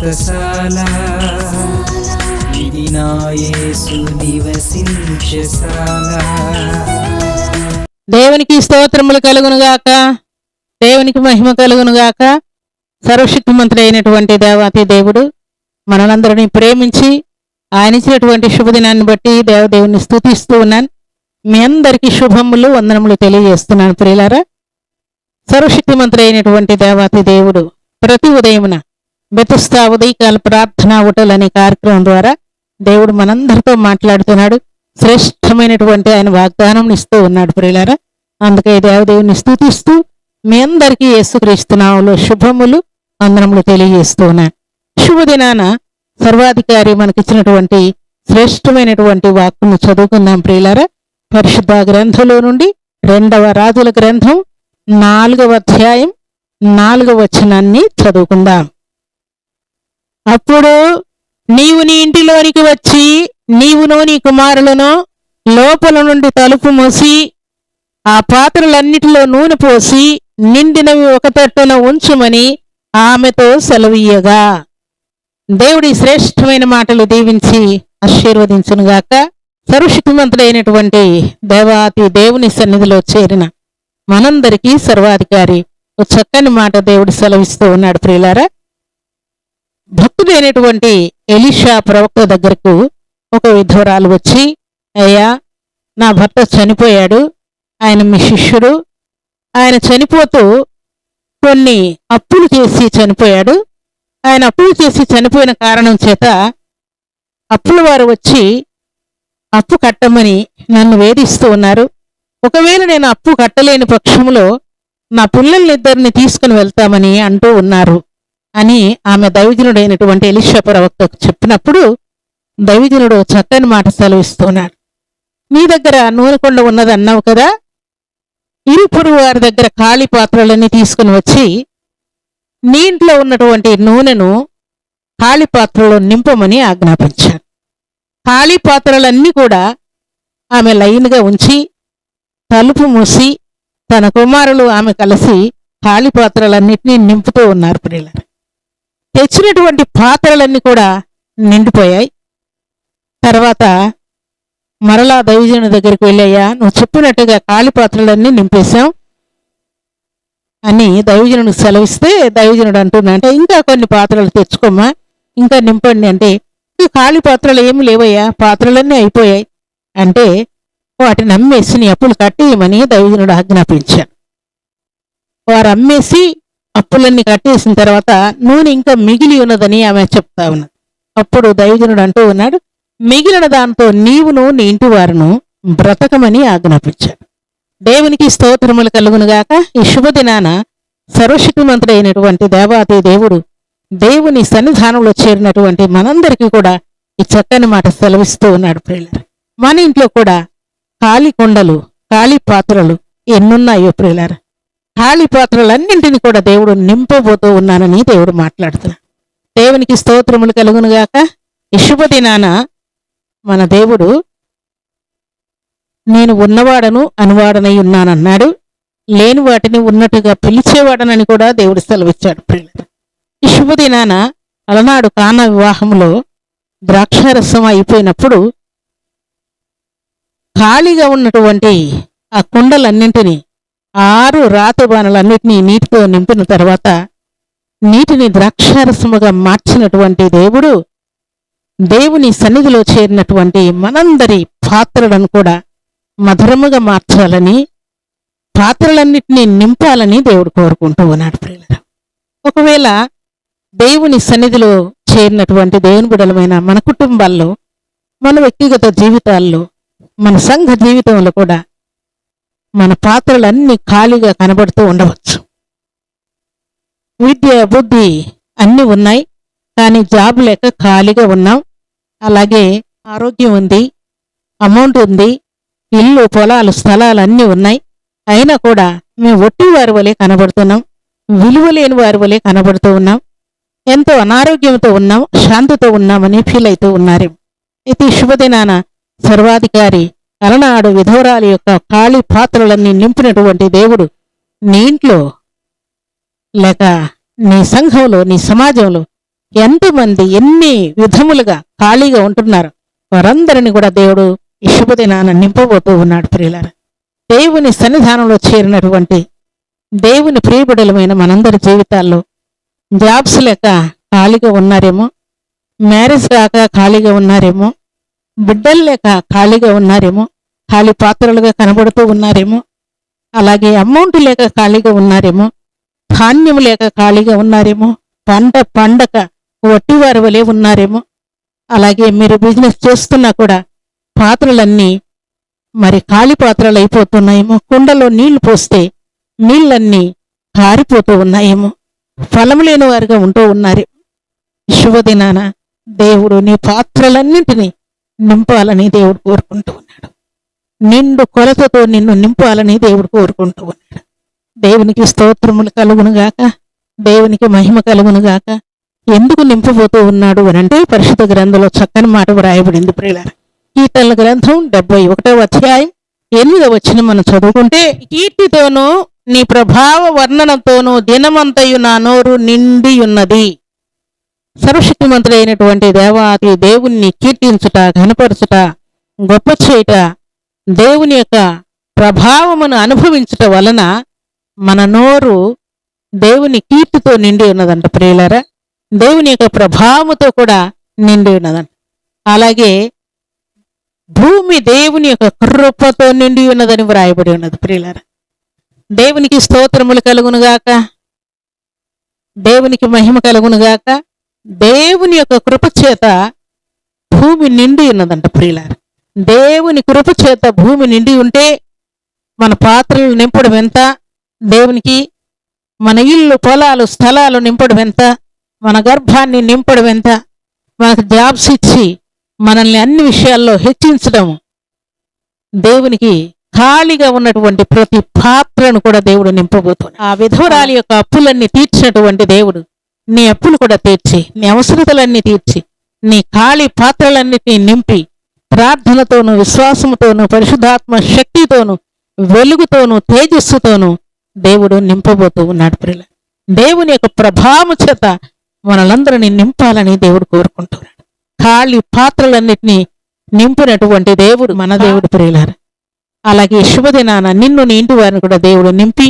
వ్రతశాల ఇది నివసించశాల దేవునికి స్తోత్రములు కలుగునుగాక. దేవునికి మహిమ కలుగునుగాక. సర్వశక్తిమంతుడు అయినటువంటి దేవాతి దేవుడు మనలందరినీ ప్రేమించి ఆయన ఇచ్చినటువంటి శుభదినాన్ని బట్టి దేవదేవుని స్థుతిస్తూ ఉన్నాను. మీ అందరికీ శుభములు వందనములు తెలియజేస్తున్నాను ప్రియులారా. సర్వశక్తిమంతుడు అయినటువంటి దేవాతి దేవుడు ప్రతి ఉదయమున బెతుస్తా ఉదయకాల ప్రార్థనా హోటల్ అనే కార్యక్రమం ద్వారా దేవుడు మనందరితో మాట్లాడుతున్నాడు. శ్రేష్టమైనటువంటి ఆయన వాగ్దానం ఇస్తూ ఉన్నాడు ప్రియులారా. అందుకే దేవదేవుని స్థుతిస్తూ మీ అందరికీ యేసుక్రీస్తునాములో శుభములు వందనములు తెలియజేస్తూ ఉన్నాను శుభదినాన సర్వాధికారి మనకిచ్చినటువంటి శ్రేష్టమైనటువంటి వాక్కును చదువుకుందాం ప్రియులారా. పరిశుద్ధ గ్రంథంలో నుండి రెండవ రాజుల గ్రంథం నాలుగవ అధ్యాయం నాలుగవ వచనాన్ని చదువుకుందాం. అప్పుడు నీవు నీ ఇంటిలోనికి వచ్చి నీవును నీ కుమారులను లోపల నుండి తలుపు మూసి ఆ పాత్రలన్నిటిలో నూనె పోసి నిండినవి ఒక తట్టున ఉంచుమని ఆమెతో సెలవీయగా దేవుడి శ్రేష్టమైన మాటలు దీవించి ఆశీర్వదించునుగాక సర్వశక్తిమంతుడైనటువంటి దేవాతి దేవుని సన్నిధిలో చేరిన మనందరికీ సర్వాధికారి. ఒక చక్కని మాట దేవుడు సెలవిస్తూ ఉన్నాడు ప్రియులారా. భక్తుడైనటువంటి ఎలిషా ప్రవక్త దగ్గరకు ఒక విధవరాలు వచ్చి అయ్యా నా భర్త చనిపోయాడు ఆయన మీ శిష్యుడు. ఆయన చనిపోతూ కొన్ని అప్పులు చేసి చనిపోయాడు. ఆయన అప్పులు చేసి చనిపోయిన కారణం చేత అప్పుల వారు వచ్చి అప్పు కట్టమని నన్ను వేధిస్తూ ఉన్నారు. ఒకవేళ నేను అప్పు కట్టలేని పక్షంలో నా పిల్లల్నిద్దరిని తీసుకుని వెళ్తామని అంటూ ఉన్నారు. అని ఆమె దైవజనుడైనటువంటి ఎలిషా ప్రవక్తకు చెప్పినప్పుడు దైవజనుడు చక్కని మాట సెలవిస్తున్నాడు. నీ దగ్గర నూనె కొండ ఉన్నది అన్నావు కదా? ఇరుపురు వారి దగ్గర ఖాళీ పాత్రలన్నీ తీసుకుని వచ్చి నీ ఇంట్లో ఉన్నటువంటి నూనెను ఖాళీ పాత్రలో నింపమని ఆజ్ఞాపించాడు ఖాళీ పాత్రలన్నీ కూడా ఆమె లైన్గా ఉంచి తలుపు మూసి తన కుమారులు ఆమె కలిసి ఖాళీ పాత్రలన్నింటినీ నింపుతూ ఉన్నారు పిల్లలు తెచ్చినటువంటి పాత్రలన్నీ కూడా నిండిపోయాయి. తర్వాత మరలా దైవజనుడి దగ్గరికి వెళ్ళాయా నువ్వు చెప్పినట్టుగా ఖాళీ పాత్రలన్నీ నింపేశాం అని దైవజనుడు సెలవిస్తే దైవజనుడు అంటున్నా అంటే ఇంకా కొన్ని పాత్రలు తెచ్చుకోమ్మా ఇంకా నింపండి అంటే ఈ ఖాళీ పాత్రలు ఏమి లేవయ్యా పాత్రలన్నీ అయిపోయాయి అంటే వాటిని అమ్మేసి నీ అప్పులు కట్టేయమని దైవజనుడు ఆజ్ఞాపించాను వారు అమ్మేసి అప్పులన్నీ కట్టేసిన తర్వాత నూనె ఇంకా మిగిలి ఉన్నదని ఆమె చెప్తా ఉన్నది. అప్పుడు దైవజనుడు అంటూ ఉన్నాడు మిగిలిన దాంతో నీవును నీ ఇంటి వారును బ్రతకమని ఆజ్ఞాపించాడు. దేవునికి స్తోత్రములు కలుగునుగాక ఈ శుభదినాన సర్వశక్తిమంతుడైనటువంటి దేవాతి దేవుడు దేవుని సన్నిధానంలో చేరినటువంటి మనందరికీ కూడా ఈ చక్కని మాట సెలవిస్తూ ఉన్నాడు ప్రియులరు. మన ఇంట్లో కూడా ఖాళీ కొండలు ఖాళీ పాత్రలు ఎన్నున్నాయో ప్రియులరు. ఖాళీ పాత్రలన్నింటినీ కూడా దేవుడు నింపబోతూ ఉన్నానని దేవుడు మాట్లాడుతున్నాడు. దేవునికి స్తోత్రములు కలుగునుగాక ఈ శుభదినాన మన దేవుడు నేను ఉన్నవాడను అనువాడనై ఉన్నానన్నాడు. లేని వాటిని ఉన్నట్టుగా పిలిచేవాడనని కూడా దేవుడు సెలవిచ్చాడు ప్రియులారా. ఈ శుభదినాన అలనాడు కాన వివాహంలో ద్రాక్షారసం అయిపోయినప్పుడు ఖాళీగా ఉన్నటువంటి ఆ కుండలన్నింటినీ ఆరు రాతి బాణలన్నిటినీ నీటితో నింపిన తర్వాత నీటిని ద్రాక్షారసముగా మార్చినటువంటి దేవుడు దేవుని సన్నిధిలో చేరినటువంటి మనందరి పాత్రలను కూడా మధురముగా మార్చాలని పాత్రలన్నిటినీ నింపాలని దేవుడు కోరుకుంటూ ఉన్నాడు ప్రియులరా. ఒకవేళ దేవుని సన్నిధిలో చేరినటువంటి దేవుని బిడలమైన మన కుటుంబాల్లో మన వ్యక్తిగత జీవితాల్లో మన సంఘ జీవితంలో కూడా మన పాత్రలన్నీ ఖాళీగా కనబడుతూ ఉండవచ్చు. విద్య బుద్ధి అన్నీ ఉన్నాయి కానీ జాబ్ లేక ఖాళీగా ఉన్నాం. అలాగే ఆరోగ్యం ఉంది అమౌంట్ ఉంది ఇల్లు పొలాలు స్థలాలు అన్నీ ఉన్నాయి. అయినా కూడా మేము ఒట్టి వారి వలె కనబడుతున్నాం విలువ లేని వారి వలె కనబడుతూ ఉన్నాం. ఎంతో అనారోగ్యంతో ఉన్నాం శాంతితో ఉన్నామని ఫీల్ అవుతూ ఉన్నారు. ఇది శుభదినాన సర్వాధికారి అలనాడు విధవరాలి యొక్క ఖాళీ పాత్రలన్నీ నింపినటువంటి దేవుడు నీ ఇంట్లో లేక నీ సంఘంలో నీ సమాజంలో ఎంతమంది ఎన్ని విధములుగా ఖాళీగా ఉంటున్నారు వారందరిని కూడా దేవుడు ఈ శుభదినాన నింపబోతూ ఉన్నాడు ప్రియులారా. దేవుని సన్నిధానంలో చేరినటువంటి దేవుని ప్రియబిడలమైన మనందరి జీవితాల్లో జాబ్స్ లేక ఖాళీగా ఉన్నారేమో మ్యారేజ్ కాక ఖాళీగా ఉన్నారేమో బిడ్డలు లేక ఖాళీగా ఉన్నారేమో ఖాళీ పాత్రలుగా కనబడుతూ ఉన్నారేమో అలాగే అమౌంట్ లేక ఖాళీగా ఉన్నారేమో ధాన్యం లేక ఖాళీగా ఉన్నారేమో పంట పండక వట్టివారి వలె ఉన్నారేమో అలాగే మీరు బిజినెస్ చేస్తున్నా కూడా పాత్రలన్నీ మరి ఖాళీ పాత్రలు అయిపోతున్నాయేమో కుండలో నీళ్ళు పోస్తే నీళ్ళన్నీ కారిపోతూ ఉన్నాయేమో ఫలం లేని వారిగా ఉంటూ ఉన్నారు. శుభదినాన దేవుడు నీ పాత్రలన్నింటినీ నింపాలని దేవుడు కోరుకుంటూ ఉన్నాడు. నిండు కొలతతో నిన్ను నింపాలని దేవుడు కోరుకుంటూ ఉన్నాడు. దేవునికి స్తోత్రములు కలుగునుగాక దేవునికి మహిమ కలుగునుగాక ఎందుకు నింపబోతూ ఉన్నాడు అని అంటే పరిశుద్ధ గ్రంథంలో చక్కని మాట వ్రాయబడింది ప్రియులారా. కీర్తనల గ్రంథం డెబ్బై ఒకటో అధ్యాయం ఎనిమిదవ వచ్చిన మనం చదువుకుంటే కీర్తితోనూ నీ ప్రభావ వర్ణనతోనూ దినమంతయు నా నోరు నిండి ఉన్నది సర్వశక్తిమంతుడైనటువంటి దేవాది దేవుణ్ణి కీర్తించుట ఘనపరచుట గొప్ప చేయుట దేవుని యొక్క ప్రభావమును అనుభవించుట వలన మన నోరు దేవుని కీర్తితో నిండి ఉన్నదంట ప్రియులరా. దేవుని యొక్క ప్రభావముతో కూడా నిండి ఉన్నదంట. అలాగే భూమి దేవుని యొక్క కృపతో నిండి ఉన్నదని వ్రాయబడి ఉన్నది ప్రియులరా. దేవునికి స్తోత్రములు కలుగునుగాక. దేవునికి మహిమ కలుగునుగాక. దేవుని యొక్క కృపచేత భూమి నిండి ఉన్నదంట ప్రియులారా. దేవుని కృపచేత భూమి నిండి ఉంటే మన పాత్రలు నింపడం ఎంత? దేవునికి మన ఇల్లు పొలాలు స్థలాలు నింపడం ఎంత? మన గర్భాన్ని నింపడం ఎంత? మనకు జాబ్స్ ఇచ్చి మనల్ని అన్ని విషయాల్లో హెచ్చించడం దేవునికి ఖాళీగా ఉన్నటువంటి ప్రతి పాత్రను కూడా దేవుడు నింపబోతున్నాడు. ఆ విధవరాలి యొక్క అప్పులన్నీ తీర్చినటువంటి దేవుడు నీ అప్పులు కూడా తీర్చి నీ అవసరతలన్నీ తీర్చి నీ ఖాళీ పాత్రలన్నిటినీ నింపి ప్రార్థనతోనూ విశ్వాసముతోనూ పరిశుద్ధాత్మ శక్తితోనూ వెలుగుతోనూ తేజస్సుతోనూ దేవుడు నింపబోతూ ఉన్నాడు ప్రియుల. దేవుని యొక్క ప్రభావం చేత మనలందరినీ నింపాలని దేవుడు కోరుకుంటున్నాడు. ఖాళీ పాత్రలన్నిటినీ నింపినటువంటి దేవుడు మన దేవుడు ప్రియులారు. అలాగే శుభదినాన నిన్ను నీ ఇంటి వారిని కూడా దేవుడు నింపి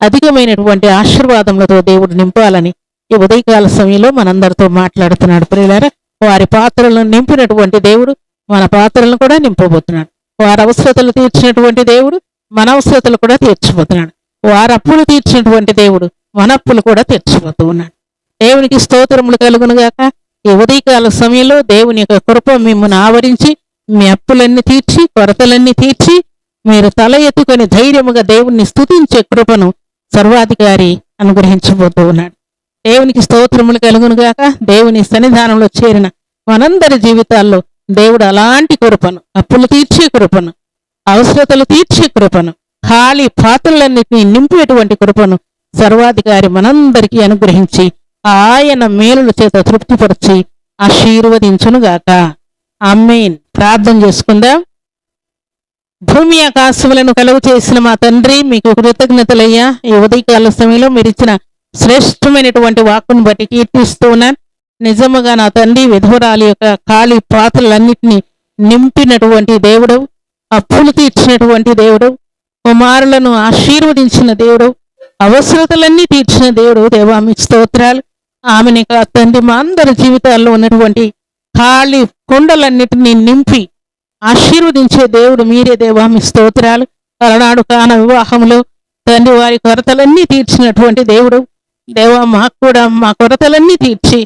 అధికమైనటువంటి ఆశీర్వాదములతో దేవుడు నింపాలని ఈ ఉదయకాల సమయంలో మనందరితో మాట్లాడుతున్నాడు. ప్రియులారా వారి పాత్రలను నింపినటువంటి దేవుడు మన పాత్రలను కూడా నింపబోతున్నాడు. వారి అవసరతలు తీర్చినటువంటి దేవుడు మన అవసరతలు కూడా తీర్చిపోతున్నాడు. వారి అప్పులు తీర్చినటువంటి దేవుడు మన అప్పులు కూడా తీర్చిపోతూ ఉన్నాడు. దేవునికి స్తోత్రములు కలుగునుగాక ఈ ఉదయకాల సమయంలో దేవుని యొక్క కృప మిమ్మల్ని ఆవరించి మీ అప్పులన్నీ తీర్చి కొరతలన్నీ తీర్చి మీరు తల ఎత్తుకొని ధైర్యముగా దేవుణ్ణి స్తుతించే కృపను సర్వాధికారి అనుగ్రహించబోతూ ఉన్నాడు. దేవునికి స్తోత్రములు కలుగునుగాక దేవుని సన్నిధానంలో చేరిన మనందరి జీవితాల్లో దేవుడు అలాంటి కృపను అప్పులు తీర్చే కృపను అవసరతలు తీర్చే కృపను ఖాళీ పాత్రలన్నింటినీ నింపేటువంటి కృపను సర్వాధికారి మనందరికీ అనుగ్రహించి ఆయన మేలుల చేత తృప్తిపరిచి ఆశీర్వదించునుగాక అమ్మేన్ ప్రార్థన చేసుకుందాం. భూమి ఆకాశములను కలుగు చేసిన మా తండ్రి మీకు కృతజ్ఞతలయ్యా. ఈ ఉదయకాల సమయంలో మీరు ఇచ్చిన శ్రేష్టమైనటువంటి వాక్కును బట్టి కీర్తిస్తూ ఉన్నాను నిజముగా నా తండ్రి విధవరాలి యొక్క ఖాళీ పాత్రలన్నింటినీ నింపినటువంటి దేవుడు అప్పులు తీర్చినటువంటి దేవుడు కుమారులను ఆశీర్వదించిన దేవుడు అవసరతలన్నీ తీర్చిన దేవుడు. దేవామి స్తోత్రాలు. ఆమెని కా తండ్రి మా అందరి జీవితాల్లో ఉన్నటువంటి ఖాళీ కుండలన్నిటినీ నింపి ఆశీర్వదించే దేవుడు మీరే దేవామి స్తోత్రాలు. అలనాడు కాన వివాహంలో తండ్రి వారి కొరతలన్నీ తీర్చినటువంటి దేవుడు. దేవా మాకు కూడా మా కొరతలన్నీ తీర్చి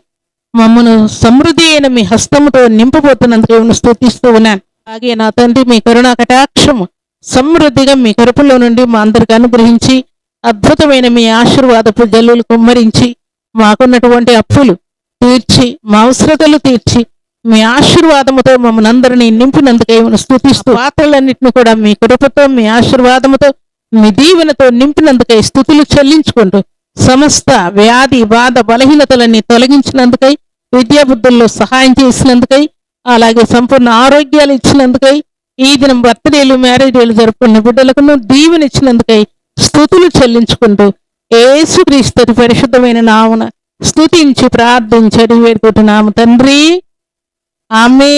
మమ్మను సమృద్ధి అయిన మీ హస్తముతో నింపబోతున్నందుకు దేవుని స్థుతిస్తూ ఉన్నాను. అలాగే నా తండ్రి మీ కరుణా కటాక్షము సమృద్ధిగా మీ కరుపులో నుండి మా అందరికి అనుగ్రహించి అద్భుతమైన మీ ఆశీర్వాదపు జల్లులు కుమ్మరించి మాకున్నటువంటి అప్పులు తీర్చి మా అవసరతలు తీర్చి మీ ఆశీర్వాదముతో మమ్మల్ని అందరినీ నింపినందుకే స్థుతిస్తూ స్తుతిస్తూ పాత్రలన్నింటిని కూడా మీ కృపతో మీ ఆశీర్వాదముతో మీ దీవెనతో నింపినందుకై స్థుతులు చెల్లించుకుంటూ సమస్త వ్యాధి బాధ బలహీనతలన్నీ తొలగించినందుకై విద్యాబుద్ధుల్లో సహాయం చేసినందుకై అలాగే సంపూర్ణ ఆరోగ్యాలు ఇచ్చినందుకై ఈ దినం బర్త్డేలు మ్యారేజీలు జరుపుకున్న బిడ్డలకు దీవెనిచ్చినందుకై స్థుతులు చెల్లించుకుంటూ ఏసుక్రీస్తు పరిశుద్ధమైన నామున స్తుతించి ప్రార్థించడి వేడుకుంటున్నాము. తండ్రి ఆమె